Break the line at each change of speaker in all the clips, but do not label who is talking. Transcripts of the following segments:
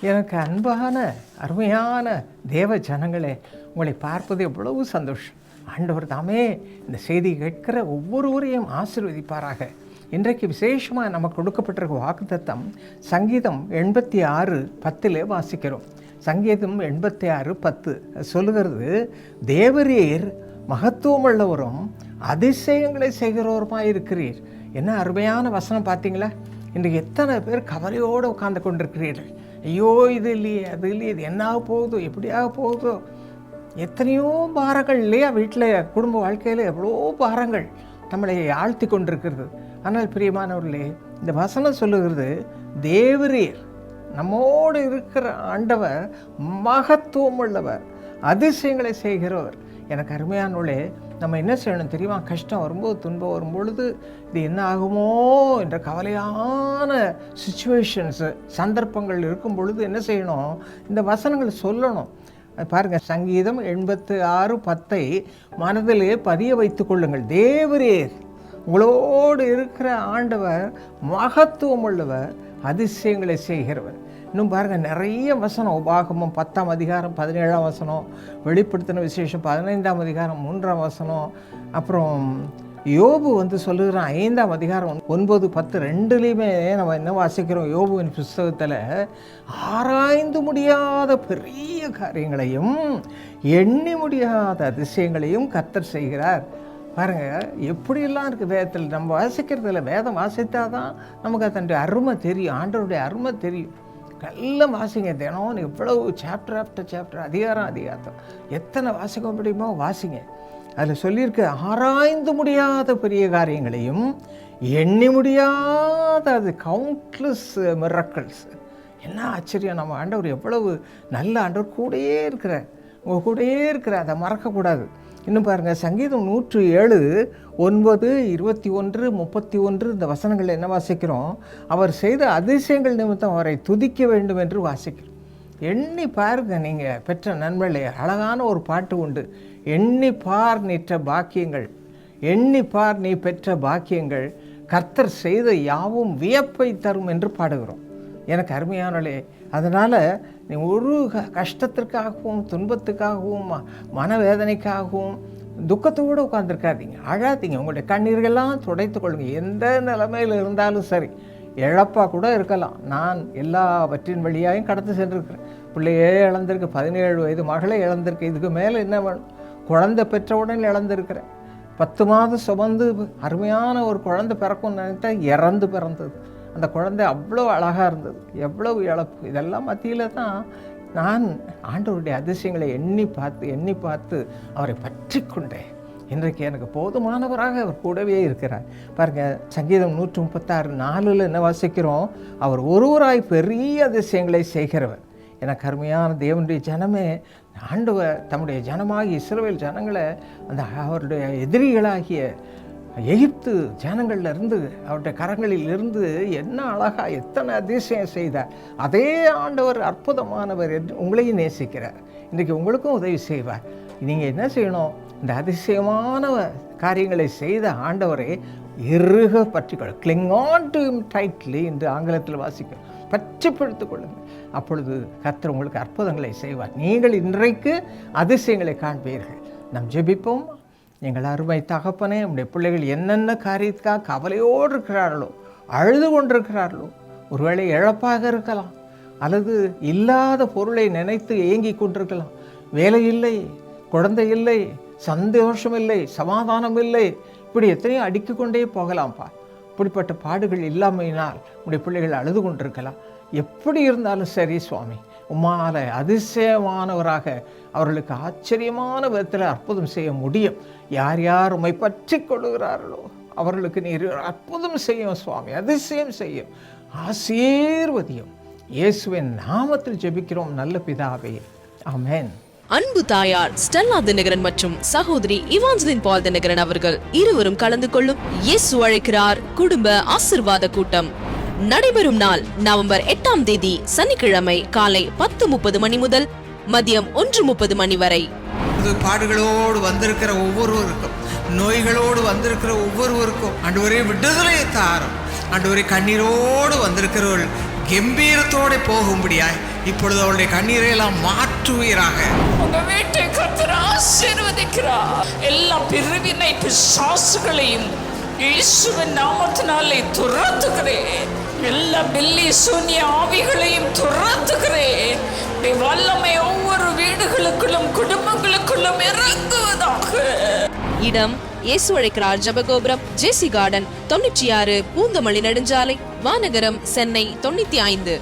எனக்கு அன்பான அருமையான தேவ ஜனங்களே உங்களை பார்ப்பது எவ்வளவு சந்தோஷம். ஆண்டவர் தாமே இந்த செய்தி கேட்கிற ஒவ்வொருவரையும் ஆசிர்வதிப்பாராக. இன்றைக்கு விசேஷமாக நமக்கு கொடுக்கப்பட்டிருக்க வாக்குத்தத்தம் சங்கீதம் எண்பத்தி ஆறு பத்திலே வாசிக்கிறோம். சங்கீதம் எண்பத்தி ஆறு பத்து சொல்லுகிறது தேவரீர் மகத்துவமுள்ளவரும் அதிசயங்களை செய்கிறவருமாக இருக்கிறீர். என்ன அருமையான வசனம் பார்த்தீங்களா? இன்றைக்கு எத்தனை பேர் கவலையோடு உட்கார்ந்து கொண்டிருக்கிறீர்கள். ஐயோ இது இல்லையே அது இல்லையே இது என்ன ஆக போகுதோ எப்படியாக போகுதோ. எத்தனையோ பாரங்கள் இல்லையா வீட்டில் குடும்ப வாழ்க்கையில் எவ்வளோ பாரங்கள் நம்மளை ஆழ்த்தி கொண்டிருக்கிறது. ஆனால் பிரியமானவர்களே இந்த வசனம் சொல்லுகிறது தேவரீர் நம்மோடு இருக்கிற ஆண்டவர் மகத்துவம் உள்ளவர் அதிசயங்களை செய்கிறவர். எனக்கு அருமையானவளே நம்ம என்ன செய்யணும் தெரியுமா? கஷ்டம் வரும்போது துன்பம் வரும்பொழுது இது என்ன ஆகுமோ என்ற கவலையான சுச்சுவேஷன்ஸு சந்தர்ப்பங்கள் இருக்கும் பொழுது என்ன செய்யணும்? இந்த வசனங்களை சொல்லணும். பாருங்கள் சங்கீதம் எண்பத்து ஆறு பத்தை மனதிலே பதிய வைத்து கொள்ளுங்கள். தேவரீர் உங்களோடு இருக்கிற ஆண்டவர் மகத்துவம் உள்ளவர் அதிசயங்களை செய்கிறவர். இன்னும் பாருங்கள் நிறைய வசனம் உபாகமும் பத்தாம் அதிகாரம் பதினேழாம் வசனம் வெளிப்படுத்தின விசேஷம் பதினைந்தாம் அதிகாரம் மூன்றாம் வசனம் அப்புறம் யோபு வந்து சொல்லுகிறான் ஐந்தாம் அதிகாரம் ஒன்பது பத்து ரெண்டுலேயுமே நம்ம என்ன வாசிக்கிறோம்? யோபுவின் புஸ்தகத்தில் ஆராய்ந்து முடியாத பெரிய காரியங்களையும் எண்ணி முடியாத அதிசயங்களையும் கத்தர் செய்கிறார். பாருங்க எப்படியெல்லாம் இருக்குது வேதத்தில்? நம்ம வாசிக்கிறதுல வேதம் வாசித்தால் தான் நமக்கு அதனுடைய அருமை தெரியும் ஆண்டவருடைய அருமை தெரியும். நல்லா வாசிங்க. தினம் எவ்வளவு சாப்டர் ஆஃப்டர் சாப்டர் அதிகாரம் அதிகாரம். எத்தனை வாசிக்க முடியுமோ வாசிங்க. அதில் சொல்லியிருக்க ஆராய்ந்து முடியாத பெரிய காரியங்களையும் எண்ணி முடியாத அது கவுண்ட்லெஸ் மிரக்கல்ஸ் என்ன ஆச்சரியம் நம்ம ஆண்டவர் எவ்வளவு நல்ல ஆண்டவர் கூடயே இருக்கிற உங்கள் கூடயே இருக்கிற அதை மறக்கக்கூடாது. இன்னும் பாருங்கள் சங்கீதம் நூற்று ஏழு ஒன்பது இருபத்தி ஒன்று முப்பத்தி ஒன்று இந்த வசனங்கள் என்ன வாசிக்கிறோம்? அவர் செய்த அதிசயங்கள் நிமித்தம் அவரை துதிக்க வேண்டும் என்று வாசிக்கிறோம். எண்ணி பாருங்க நீங்கள் பெற்ற நண்பர்களே அழகான ஒரு பாட்டு உண்டு. எண்ணி பார் நிற்ற பாக்கியங்கள் எண்ணி பார் நீ பெற்ற பாக்கியங்கள் கர்த்தர் செய்த யாவும் வியப்பை தரும் என்று பாடுகிறோம். எனக்கு அருமையானலே அதனால் நீ ஒரு க கஷ்டத்திற்காகவும் துன்பத்துக்காகவும் ம மனவேதனைக்காகவும் துக்கத்தோடு உட்காந்துருக்காதீங்க அழாதீங்க. உங்களுடைய கண்ணீர்கள்லாம் துடைத்து கொள்ளுங்க. எந்த நிலைமையில் இருந்தாலும் சரி. இழப்பாக கூட இருக்கலாம். நான் எல்லாவற்றின் வழியாயும் கடந்து சென்றிருக்கிறேன். பிள்ளையே இழந்திருக்கு. பதினேழு வயது மகளே இழந்திருக்கு. இதுக்கு மேலே என்ன வேணும்? குழந்தை பெற்றவுடன் இழந்திருக்கிறேன். பத்து மாதம் சுமந்து அருமையான ஒரு குழந்தை பிறக்கும்னு நினைத்தா இறந்து பிறந்தது. அந்த குழந்தை அவ்வளோ அழகாக இருந்தது எவ்வளவு இழப்பு. இதெல்லாம் மத்தியில் தான் நான் ஆண்டவருடைய அதிசயங்களை எண்ணி பார்த்து எண்ணி பார்த்து அவரை பற்றி கொண்டேன். இன்றைக்கு எனக்கு போதுமானவராக அவர் கூடவே இருக்கிறார். பாருங்கள் சங்கீதம் நூற்றி முப்பத்தாறு நாலில் என்ன வாசிக்கிறோம்? அவர் ஒருவராய் பெரிய அதிசயங்களை செய்கிறவர். எனக்கு அருமையான தேவனுடைய ஜனமே ஆண்டவர் தம்முடைய ஜனமாகி இஸ்ரேல் ஜனங்களை அந்த அவருடைய எதிரிகளாகிய எகிப்து ஜனங்கள்ல இருந்து அவருடைய கரங்களில் இருந்து என்ன அழகா எத்தனை அதிசயம் செய்தார். அதே ஆண்டவர் அற்புதமானவர் என்று உங்களையும் நேசிக்கிறார். இன்றைக்கு உங்களுக்கும் உதவி செய்வார். நீங்கள் என்ன செய்யணும்? இந்த அதிசயமான காரியங்களை செய்த ஆண்டவரை இறுக பற்றிக்கொள்ள கிளிங் ஆன் டு டைட்லி என்று ஆங்கிலத்தில் வாசிக்கும். பற்றி கொள்ளுங்கள். அப்பொழுது கர்த்தர் உங்களுக்கு அற்புதங்களை செய்வார். நீங்கள் இன்றைக்கு அதிசயங்களை காண்பீர்கள். நாம் ஜெபிப்போம். எங்கள் அருமை தகப்பனே நம்முடைய பிள்ளைகள் என்னென்ன காரியத்துக்காக கவலையோடு இருக்கிறார்களோ அழுது கொண்டிருக்கிறார்களோ ஒருவேளை இழப்பாக இருக்கலாம் அல்லது இல்லாத பொருளை நினைத்து ஏங்கி கொண்டிருக்கலாம். வேலை இல்லை குழந்தை இல்லை சந்தோஷம் இல்லை சமாதானம் இல்லை இப்படி எத்தனையோ அடுக்கிக் கொண்டே போகலாம்ப்பா இப்படிப்பட்ட பாடுகள் இல்லாமையினால் உடைய பிள்ளைகள் அழுது கொண்டிருக்கலாம். எப்படி இருந்தாலும் சரி சுவாமி. உம்மால அதிசயமானவராக அவர்களுக்கு ஆச்சரியமான விதத்தில் அற்புதம் செய்ய முடியும். யார் யார் உம்மை பற்றி கொள்ளுகிறார்களோ அவர்களுக்கு நீர் அற்புதம் செய்யும் சுவாமி அதிசயம் செய்யும் ஆசீர்வதியும். இயேசுவின் நாமத்தில் ஜெபிக்கிறோம் நல்ல பிதாவே. ஆமென்.
அன்பு தாயார் ஸ்டெல்லா தினகரன் மற்றும் சகோதரி இவாஞ்சலின் பால் தினகரன் அவர்கள் இருவரும் கலந்து கொள்ளும் இயேசு அழைக்கிறார் குடும்ப ஆசிர்வாத கூட்டம். நடைபெறும் நாள் நவம்பர் எட்டாம் தேதி சனிக்கிழமை காலை பத்து முப்பது மணி முதல் மதியம் ஒன்று முப்பது மணி வரை.
பாடுகளோடு வந்திருக்கிற ஒவ்வொருவருக்கும் நோய்களோடு வந்திருக்கிற ஒவ்வொருவருக்கும் ஆண்டவரே விடுதலையை தாரும். ஆண்டவரே கண்ணீரோடு வந்திருக்கிறவர்கள் கம்பீரத்தோட போகும்படியாய் இப்பொழுது அவளுடைய கண்ணீரை எல்லாம் மாற்றுவீராக.
உங்க வீட்டை கத்தர் ஆசீர்வதிக்கிறார். எல்லா பிரிவினை பிசாசுகளையும் இயேசுவின் நாமத்தினாலே துரத்துகிறேன். எல்லா பில்லி சூன்ய ஆவிகளையும் துரத்துகிறேன். உம்முடைய வல்லமை ஒவ்வொரு வீடுகளுக்குள்ளும் குடும்பங்களுக்குள்ளும் இறங்குவதாக.
இடம் இயேசு அழைக்கிறார் ஜபகோபுரம் ஜேசி கார்டன் தொண்ணூற்றி ஆறு பூந்தமல்லி நெடுஞ்சாலை வானகரம் சென்னை தொண்ணூத்தி ஐந்து.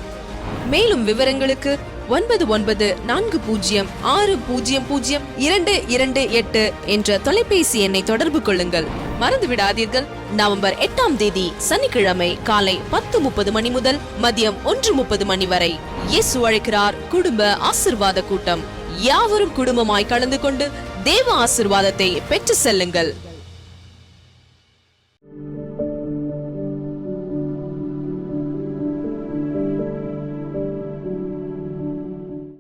மேலும் விவரங்களுக்கு ஒன்பது ஒன்பது நான்கு பூஜ்ஜியம் ஆறு பூஜ்ஜியம் பூஜ்ஜியம் இரண்டு இரண்டு எட்டு என்ற தொலைபேசி எண்ணை தொடர்பு கொள்ளுங்கள். மறந்து விடாதீர்கள் நவம்பர் எட்டாம் தேதி சனிக்கிழமை காலை பத்து முப்பது மணி முதல் மதியம் ஒன்று முப்பது மணி வரை இயேசு அழைக்கிறார் குடும்ப ஆசிர்வாத கூட்டம். யாவரும் குடும்பமாய் கலந்து கொண்டு தேவ ஆசிர்வாதத்தை பெற்று செல்லுங்கள்.